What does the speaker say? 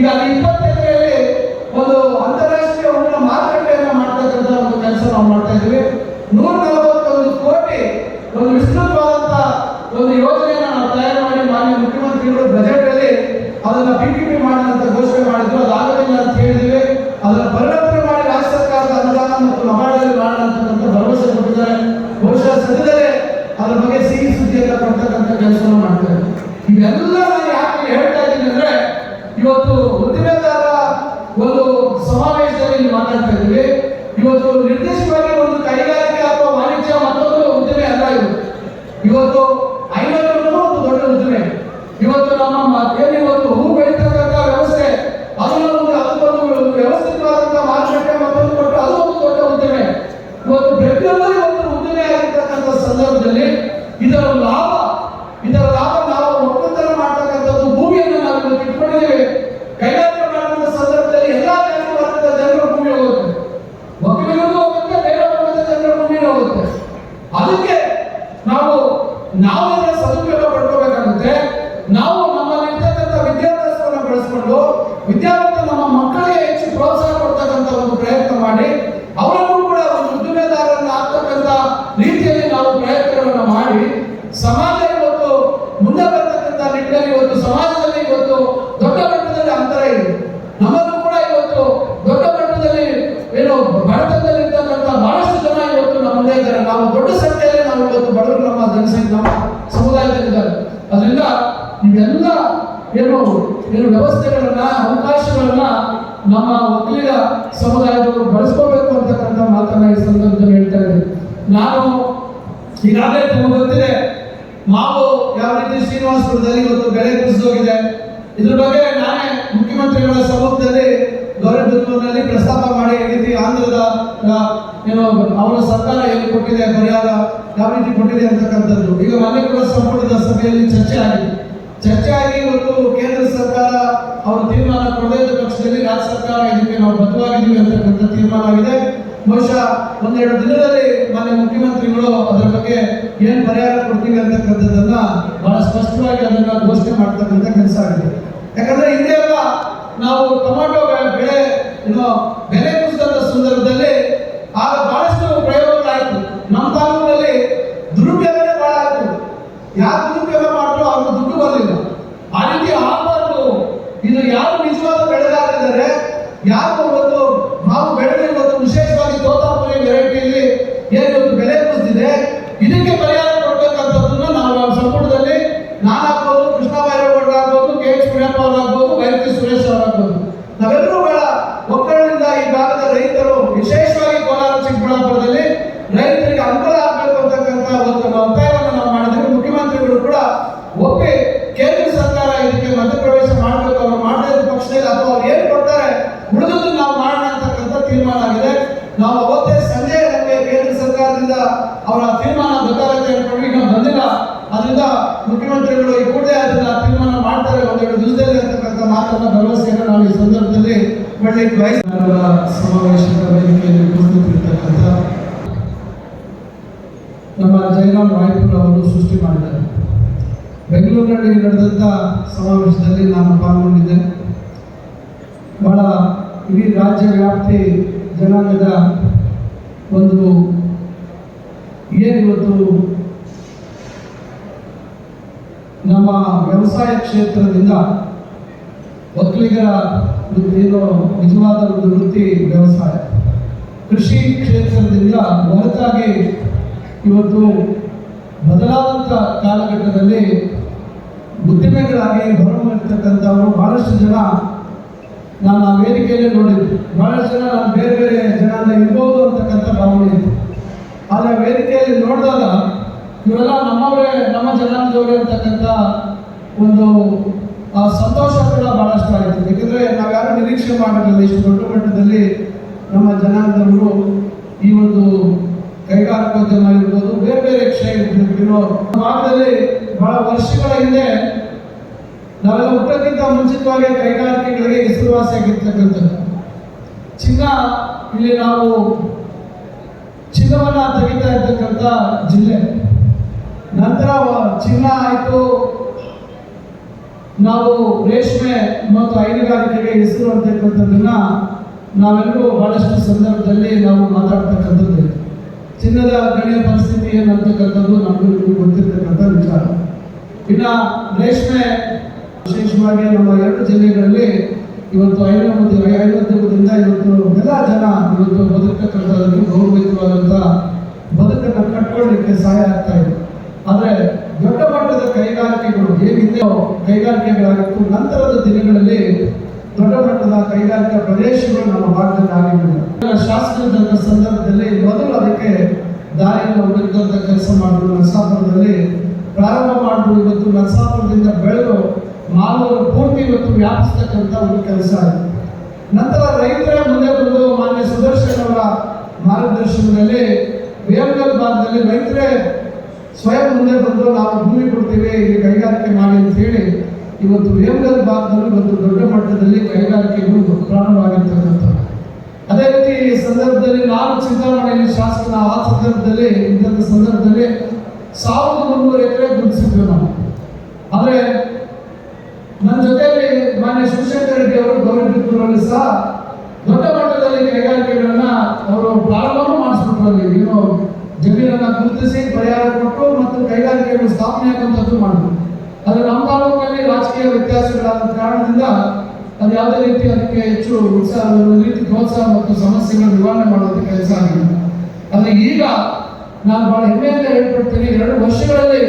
ಈಗ ಅಲ್ಲಿ ಇಪ್ಪತ್ತು ಎಕರೆಯಲ್ಲಿ ಒಂದು ಅಂತಾರಾಷ್ಟ್ರೀಯ ಹೂವಿನ ಮಾರುಕಟ್ಟೆಯನ್ನು ಮಾಡ್ತಕ್ಕಂಥ ಒಂದು ಕೆಲಸ ನಾವು ಮಾಡ್ತಾ ಇದ್ವಿ ನೂರ ನಲವತ್ತೊಂದು ಕೋಟಿ ಒಂದು ವಿಸ್ತೃತವಾದಂತ ಒಂದು ಯೋಜನೆಯನ್ನು ನಾವು ತಯಾರು ಮಾಡಿ ಮಾನ್ಯ ಮುಖ್ಯಮಂತ್ರಿಗಳು ಬಜೆಟ್ ಅಲ್ಲಿ ಅದನ್ನ ಪಿ ಪಿ ಪಿ ಮಾಡೋದಂತ ಘೋಷಣೆ ಮಾಡಿದ್ರು ಅದಾಗಲಿಲ್ಲ ಅಂತ ಹೇಳಿದ್ವಿ ಅದನ್ನ ಪರಿವರ್ತನೆ ಮಾಡಿ ರಾಜ್ಯ ಸರ್ಕಾರದ ಅನುದಾನ ಮತ್ತು ನಬಾರ್ಡಲ್ಲಿ ಮಾಡೋಣ ಅಂತಕ್ಕಂಥ ಭರವಸೆ ಕೊಟ್ಟಿದ್ದಾರೆ ಬಹುಶಃ ಸದ್ಯದಲ್ಲೇ ಅದ್ರ ಬಗ್ಗೆ ಸಿಹಿ ಸುದ್ದಿಯನ್ನು ಕೊಡ್ತಕ್ಕಂಥ ಕೆಲಸವನ್ನು ಮಾಡ್ತಾರೆ ಇವೆಲ್ಲ ನಾನು ಯಾಕೆ ಹೇಳ್ತಾ ಇದ್ದೀನಿ ಅಂದ್ರೆ ಇವತ್ತು ಉದ್ದಿಮೆದಾರ ಒಂದು ಸಮಾವೇಶದಲ್ಲಿ ಇಲ್ಲಿ ಮಾತಾಡ್ತಾ ಇವತ್ತು ನಿರ್ದಿಷ್ಟವಾಗಿ ಒಂದು ಕೈಗಾರಿಕೆ ಅಥವಾ ವಾಣಿಜ್ಯ ಮತ್ತೊಂದು ಉದ್ದಿಮೆ ಅಲ್ಲ ಇದು. ಇವತ್ತು ಐನೂರು ಒಂದು ದೊಡ್ಡ ಉದ್ದಿಮೆ. ಇವತ್ತು ನಮ್ಮ ಏನು ಇವತ್ತು ಹೂ ಬೆಳೀತಕ್ಕಂಥ ವ್ಯವಸ್ಥೆ, ಅದನ್ನ ಒಂದು ಅದಕ್ಕೊಂದು ವ್ಯವಸ್ಥಿತವಾದಂಥ ಮಾರುಕಟ್ಟೆ ಮತ್ತೊಂದು ಕೊಟ್ಟು ಅದು ಒಂದು ದೊಡ್ಡ ಉದ್ದಿಮೆ. ಇವತ್ತು ಪ್ರತಿಯೊಂದು ಒಂದು ಉದ್ದಿಮೆ ಆಗಿರ್ತಕ್ಕಂಥ ಸಂದರ್ಭದಲ್ಲಿ ಇದರ ಲಾಭ, ಇದರ ಲಾಭ ನಾವು ಒಕ್ಕೂಟನ ಮಾಡ್ತಕ್ಕಂಥದ್ದು ಭೂಮಿಯನ್ನು ನಾವು ಇವತ್ತು ಇಟ್ಕೊಂಡಿದ್ದೇವೆ ಕೈಗಾರಿಕೆ ಮಾಡುವಂಥ ಸಂದರ್ಭದಲ್ಲಿ ಎಲ್ಲಾ ಜಾತಿ ವರ್ಗದ ಜನರ ಭೂಮಿ ಹೋಗುತ್ತೆ ಒಕ್ಕಲಿಗರಿಗೂ ಹೋಗುತ್ತೆ ಬೇರೆ ವರ್ಗದ ಜನರ ಭೂಮಿ ಹೋಗುತ್ತೆ ಅದಕ್ಕೆ ನಾವು ನಾವೇ ಇದರ ಸದುಪಯೋಗ ಪಡ್ಕೋಬೇಕಾಗುತ್ತೆ. ನಾವು ನಮ್ಮಲ್ಲಿರ್ತಕ್ಕಂಥ ವಿದ್ಯಾಭ್ಯಾಸವನ್ನು ಬೆಳೆಸ್ಕೊಂಡು, ವಿದ್ಯಾವಂತ ನಮ್ಮ ಮಕ್ಕಳಿಗೆ ಹೆಚ್ಚು ಪ್ರೋತ್ಸಾಹ ಕೊಡ್ತಕ್ಕಂಥ ಒಂದು ಪ್ರಯತ್ನ ಮಾಡಿ ಅವರನ್ನು ಕೂಡ ಒಂದು ಉದ್ದಿಮೆದಾರರನ್ನ ಆಗ್ತಕ್ಕಂಥ ರೀತಿಯಲ್ಲಿ ನಾವು ಪ್ರಯತ್ನಗಳನ್ನು ಮಾಡಿ ಸಮಾಜ ಇವತ್ತು ಮುಂದೆ ಬರ್ತಕ್ಕಂಥ ನಿಟ್ಟಿನಲ್ಲಿ ಇವತ್ತು ಸಮಾಜದಲ್ಲಿ ಇವತ್ತು ದೊಡ್ಡ ಮಟ್ಟದಲ್ಲಿ ಅಂತರ ಇದೆ. ನಮ್ಮಲ್ಲೂ ಕೂಡ ಇವತ್ತು ದೊಡ್ಡ ಮಟ್ಟದಲ್ಲಿ ಏನು ಬಡತನದಲ್ಲಿ ಇರ್ತಕ್ಕಂಥ ಬಹಳಷ್ಟು ಜನ ಇವತ್ತು ನಮ್ಮದೇ ಮುಂದೆ ಇದ್ದಾರೆ. ನಾವು ದೊಡ್ಡ ನಾವು ಇವತ್ತು ಬಡವರು ನಮ್ಮ ಜನಸಂಖ್ಯೆ, ನಮ್ಮ ಸಮುದಾಯದಲ್ಲಿದ್ದಾರೆ ಅದರಿಂದ ಇವೆಲ್ಲ ಏನು ಏನು ವ್ಯವಸ್ಥೆಗಳನ್ನ, ಅವಕಾಶಗಳನ್ನ ನಮ್ಮ ಒಕ್ಕಲಿಗ ಸಮುದಾಯದವರು ಬಳಸ್ಕೋಬೇಕು ಅಂತಕ್ಕಂಥ ಮಾತನ್ನ ಈ ಸಂದರ್ಭದಲ್ಲಿ ಹೇಳ್ತಾ ಇದ್ದೀನಿ. ನಾನು ಈಗಾಗಲೇ ತಮಗೆ ಗೊತ್ತಿದೆ, ಮಾವು ಯಾವ ರೀತಿ ಶ್ರೀನಿವಾಸಪುರದಲ್ಲಿ ಇವತ್ತು ಬೆಳೆ ಕುಸಿದೋಗಿದೆ. ಇದ್ರ ಬಗ್ಗೆ ನಾನೇ ಮುಖ್ಯಮಂತ್ರಿಗಳ ಸಮ್ಮುಖದಲ್ಲಿ ಗೌರವದಲ್ಲಿ ಪ್ರಸ್ತಾಪ ಮಾಡಿ ಆಂಧ್ರದ ಏನು, ಅವರ ಸರ್ಕಾರ ಏನು ಕೊಟ್ಟಿದೆ, ಪರಿಹಾರ ಯಾವ ರೀತಿ ಕೊಟ್ಟಿದೆ ಅಂತಕ್ಕಂಥದ್ದು ಈಗ ಮೊನ್ನೆ ಕೂಡ ಸಂಪುಟದ ಸಭೆಯಲ್ಲಿ ಚರ್ಚೆ ಆಗಿದೆ. ಚರ್ಚೆ ಆಗಿ ಇವತ್ತು ಕೇಂದ್ರ ಸರ್ಕಾರ ಅವರು ತೀರ್ಮಾನ ಕೊಡದೇ ಇದ್ದ ಪಕ್ಷದಲ್ಲಿ ರಾಜ್ಯ ಸರ್ಕಾರ ಇದಕ್ಕೆ ನಾವು ಬದ್ಧವಾಗಿದ್ದೀವಿ ಅಂತಕ್ಕಂಥ ತೀರ್ಮಾನ ಆಗಿದೆ. ಬಹುಶಃ ಒಂದೆರಡು ದಿನದಲ್ಲಿ ಮಾನ್ಯ ಮುಖ್ಯಮಂತ್ರಿಗಳು ಅದರ ಬಗ್ಗೆ ಏನ್ ಪರಿಹಾರ ಕೊಡ್ತೀವಿ ಅಂತಕ್ಕಂಥದ್ದನ್ನ ಬಹಳ ಸ್ಪಷ್ಟವಾಗಿ ಅದನ್ನ ಘೋಷಣೆ ಮಾಡ್ತಕ್ಕಂಥ ಕೆಲಸ ಆಗಿದೆ. ಯಾಕಂದ್ರೆ ಹಿಂದೆ ನಾವು ಟೊಮಾಟೊ ಬೆ- ಬೆಳೆ, ಏನೋ ಬೆಲೆ ಕುಸಿದಂತ ಸಂದರ್ಭದಲ್ಲಿ ಆಗ ಬಹಳಷ್ಟು ಪ್ರಯೋಗಗಳಾಯ್ತು ನಮ್ಮ ತಾಲೂಕಿನಲ್ಲಿ ದುರುಪಯೋಗನೇ ಬಹಳ ಆಯ್ತು ಯಾರು ದುರುಪಯೋಗ ಮಾಡಿದ್ರು ಅವ್ರಿಗೆ ದುಡ್ಡು ಬರಲಿಲ್ಲ ಆ ರೀತಿ ಆಗಬಾರ್ದು ಇದು ಯಾರು ನಿಜವಾದ ಬೆಳೆಗಾರರಿದ್ದಾರೆ ಯಾರು ಒಂದು ನಾವು ಬೆಳೆದ ಇವತ್ತು ವಿಶೇಷವಾಗಿ ತೋತಾಪುರಿ ವೆರೈಟಿಯಲ್ಲಿ ಏನು ಇವತ್ತು ಬೆಲೆ ಕುಸಿದಿದೆ, ಇದಕ್ಕೆ ಪರಿಹಾರ ಕೊಡ್ಬೇಕಂತದನ್ನ ನಾವು ಸಂಪುಟದಲ್ಲಿ ನಾನಾಗ್ಬೋದು ಕೃಷ್ಣ ಬೈರೇಗೌಡ ಆಗ್ಬೋದು, ಕೆ ಎಚ್ ಮುನಿಯಪ್ಪ ಅವರಾಗ್ಬೋದು ವೈರತಿ ಸುರೇಶ್ ಅವರಾಗ್ಬೋದು ನಾವೆಲ್ಲರೂ ಬಹಳ ಒಕ್ಕಲಿನಿಂದ ಈ ಭಾಗದ ರೈತರು, ವಿಶೇಷವಾಗಿ ಕೋಲಾರ ಚಿಕ್ಕಬಳ್ಳಾಪುರದಲ್ಲಿ ರೈತರಿಗೆ ಅನುಕೂಲ ಆಗಬೇಕು ಅಂತಕ್ಕಂಥ ಒಂದು ಒತ್ತಾಯವನ್ನು ನಾವು ಮಾಡಿದ್ರೆ ಮುಖ್ಯಮಂತ್ರಿಗಳು ಕೂಡ ಒಪ್ಪಿ ಕೇಂದ್ರ ಸರ್ಕಾರ ಇದಕ್ಕೆ ಮಧ್ಯಪ್ರವೇಶ ಮಾಡಬೇಕು, ಅವರು ಮಾಡದೇ ಪಕ್ಷದಲ್ಲಿ, ಅಥವಾ ಅವ್ರು ಏನು ಕೊಡ್ತಾರೆ, ಉಳಿದದ್ದು ಒಂದೆರಡು ದಿವಸದಲ್ಲಿ ಅಂತಕ್ಕಂಥ ಮಾತನ್ನ ಭರವಸೆಯನ್ನು ನಾವು ಈ ಸಂದರ್ಭದಲ್ಲಿ ಒಳ್ಳೆ ಸಮಾವೇಶದ ವೇದಿಕೆಯಲ್ಲಿ ಕುಳಿತುಕೊಂಡಿರ್ತಕ್ಕಂಥ ನಮ್ಮ ಜಯರಾಮ್ ರಾಯ್ಪುರ್ ಅವರು ಸೃಷ್ಟಿ ಮಾಡಿದ್ದಾರೆ. ಬೆಂಗಳೂರಿನಲ್ಲಿ ನಡೆದಂಥ ಸಮಾವೇಶದಲ್ಲಿ ನಾನು ಪಾಲ್ಗೊಂಡಿದ್ದೆ. ಬಹಳ ಇಡೀ ರಾಜ್ಯ ವ್ಯಾಪ್ತಿ ಜನಾಂಗದ ಒಂದು ಏನಿವತ್ತು ನಮ್ಮ ವ್ಯವಸಾಯ ಕ್ಷೇತ್ರದಿಂದ ಒಕ್ಕಲಿಗರ ಏನು ನಿಜವಾದ ಒಂದು ವೃತ್ತಿ ವ್ಯವಸಾಯ. ಕೃಷಿ ಕ್ಷೇತ್ರದಿಂದ ಹೊರತಾಗಿ ಇವತ್ತು ಬದಲಾದಂಥ ಕಾಲಘಟ್ಟದಲ್ಲಿ ಉದ್ದಿಮೆಗಳಾಗಿ ಹೊರಬರ್ತಕ್ಕಂಥವರು ಬಹಳಷ್ಟು ಜನ ನಾನು ಆ ವೇದಿಕೆಯಲ್ಲೇ ನೋಡಿದ್ದೆ. ಬಹಳಷ್ಟು ಜನ ನಾನು ಬೇರೆ ಬೇರೆ ಜನ ಇರ್ಬೋದು ಅಂತಕ್ಕಂಥ ಭಾವನೆ ಇತ್ತು. ಆದರೆ ವೇದಿಕೆಯಲ್ಲಿ ನೋಡಿದಾಗ ಇವರೆಲ್ಲ ನಮ್ಮವರೇ, ನಮ್ಮ ಜನಾಂಗದವರೇ ಅಂತಕ್ಕಂಥ ಒಂದು, ಆ ಸಂತೋಷ ಕೂಡ ಬಹಳಷ್ಟು ಆಯಿತು. ಯಾಕಂದರೆ ನಾವ್ಯಾರು ನಿರೀಕ್ಷೆ ಮಾಡಿರಲಿಲ್ಲ ಇಷ್ಟು ದೊಡ್ಡ ಮಟ್ಟದಲ್ಲಿ ನಮ್ಮ ಜನಾಂಗದವರು ಈ ಒಂದು ಕೈಗಾರಿಕೋದ್ಯಮ ಇರ್ಬೋದು ಬೇರೆ ಬೇರೆ ಕ್ಷೇತ್ರಗಳು ಇರೋ ಭಾಗದಲ್ಲಿ ಬಹಳ ವರ್ಷಗಳ ಹಿಂದೆ ನಾವೆಲ್ಲ ಹುಟ್ಟಕ್ಕಿಂತ ಮುಂಚಿತವಾಗಿ ಕೈಗಾರಿಕೆಗಳಿಗೆ ಹೆಸರುವಾಸಿಯಾಗಿರ್ತಕ್ಕಂಥದ್ದು ಚಿನ್ನ ಇಲ್ಲಿ ನಾವು ಚಿನ್ನವನ್ನು ತೆಗಿತಾ ಇರ್ತಕ್ಕಂಥ ಜಿಲ್ಲೆ. ನಂತರ ಚಿನ್ನ ಆಯಿತು. ನಾವು ರೇಷ್ಮೆ ಮತ್ತು ಹೈನುಗಾರಿಕೆಗೆ ಹೆಸರು ಅಂತಕ್ಕಂಥದ್ದನ್ನ ನಾವೆಲ್ಲರೂ ಬಹಳಷ್ಟು ಸಂದರ್ಭದಲ್ಲಿ ನಾವು ಮಾತಾಡ್ತಕ್ಕಂಥದ್ದು. ಚಿನ್ನದ ಗಣಿಯ ಪರಿಸ್ಥಿತಿ ಏನಂತಕ್ಕಂಥದ್ದು ನಮಗೂ ಗೊತ್ತಿರ್ತಕ್ಕಂಥ ವಿಚಾರ. ಇನ್ನು ರೇಷ್ಮೆ ವಿಶೇಷವಾಗಿ ನಮ್ಮ ಎರಡು ಜಿಲ್ಲೆಗಳಲ್ಲಿ ಇವತ್ತು ಐನೂರು ಐವತ್ತರಿಂದ ಇವತ್ತು ಎಲ್ಲ ಜನ ಇವತ್ತು ಬದುಕತಕ್ಕಂಥದ್ದು ಗೌರವಿತವಾದಂಥ ಬದುಕನ್ನು ಕಟ್ಕೊಳ್ಳಿಕ್ಕೆ ಸಹಾಯ ಆಗ್ತಾ ಇದೆ. ಕೈಗಾರಿಕೆಗಳು ಹೇಗಿದೆ ಕೈಗಾರಿಕೆಗಳಾಗಿತ್ತು, ನಂತರದ ದಿನಗಳಲ್ಲಿ ದೊಡ್ಡ ಮಟ್ಟದ ಕೈಗಾರಿಕಾ ಪ್ರದೇಶಗಳು ನಮ್ಮ ಭಾರತದಲ್ಲಿ ಆಗಿರಲಿಲ್ಲ ಶಾಸಕರ ಸಂದರ್ಭದಲ್ಲಿ ಮೊದಲು ಅದಕ್ಕೆ ದಾರಿಯನ್ನು ಹುಡುಕುವಂತ ಕೆಲಸ ಮಾಡಿದ್ರು. ನರಸಾಪುರದಲ್ಲಿ ಪ್ರಾರಂಭ ಮಾಡಿದ್ರು. ಇವತ್ತು ನರಸಾಪುರದಿಂದ ಬೆಳೆದು ಮಾನವರು ಪೂರ್ತಿ ಇವತ್ತು ವ್ಯಾಪಿಸ್ತಕ್ಕಂಥ ಒಂದು ಕೆಲಸ ನಂತರ ರೈತರ ಮುಂದೆ ಬಂದು ಮಾನ್ಯ ಸುದರ್ಶನ್ ಅವರ ಮಾರ್ಗದರ್ಶನದಲ್ಲಿ ವೇಮಗಲ್ ಭಾಗದಲ್ಲಿ ರೈತರೇ ಸ್ವಯಂ ಮುಂದೆ ಬಂದು ನಾವು ಭೂಮಿ ಕೊಡ್ತೇವೆ, ಇಲ್ಲಿ ಕೈಗಾರಿಕೆ ಮಾಡಿ ಅಂತ ಹೇಳಿ ಇವತ್ತು ವೇಮಗಲ್ ಭಾಗದಲ್ಲಿ ಒಂದು ದೊಡ್ಡ ಮಟ್ಟದಲ್ಲಿ ಕೈಗಾರಿಕೆಗಳು ಪ್ರಾರಂಭವಾಗಿರ್ತಕ್ಕಂಥದ್ದು. ಅದೇ ರೀತಿ ಈ ಸಂದರ್ಭದಲ್ಲಿ ನಾನು ಚಿಂತಾಮಣಿಯಲ್ಲಿ ಶಾಸಕನ, ಆ ಸಂದರ್ಭದಲ್ಲಿ ಇಂಥ ಸಂದರ್ಭದಲ್ಲಿ ಸಾವಿರದ ಮುನ್ನೂರು ಎಕರೆ ಗುರುತಿಸಿದ್ವಿ ನಾವು. ಆದರೆ ನನ್ನ ಜೊತೆಯಲ್ಲಿ ಮಾನ್ಯ ಶಿವಶಂಕರ ರೆಡ್ಡಿ ಅವರು ಗೌರವಿದ್ದರಲ್ಲಿ ಸಹ ದೊಡ್ಡ ಮಟ್ಟದಲ್ಲಿ ಕೈಗಾರಿಕೆಗಳನ್ನ ಅವರು ಪ್ರಾರಂಭವೂ ಮಾಡಿಸ್ಬಿಟ್ರು ಅಲ್ಲಿ, ಏನು ಜಮೀನನ್ನ ಗುರುತಿಸಿ ಪರಿಹಾರ ಕೊಟ್ಟು ಮತ್ತು ಕೈಗಾರಿಕೆಗಳು ಸ್ಥಾಪನೆ ಆಗುವಂಥದ್ದು ಮಾಡಬೇಕು. ಆದರೆ ನಮ್ಮ ತಾಲೂಕಿನಲ್ಲಿ ರಾಜಕೀಯ ವ್ಯತ್ಯಾಸಗಳಾದ ಕಾರಣದಿಂದ ಅದು ಯಾವುದೇ ರೀತಿ ಅದಕ್ಕೆ ಹೆಚ್ಚು ಉತ್ಸಾಹ ರೀತಿ ಪ್ರೋತ್ಸಾಹ ಮತ್ತು ಸಮಸ್ಯೆಗಳ ನಿವಾರಣೆ ಮಾಡುವಂಥ ಕೆಲಸ ಆಗಿದೆ. ಆದರೆ ಈಗ ನಾನು ಬಹಳ ಹೆಮ್ಮೆಯಿಂದ ಹೇಳ್ಕೊಡ್ತೀನಿ, ಎರಡು ವರ್ಷಗಳಲ್ಲಿ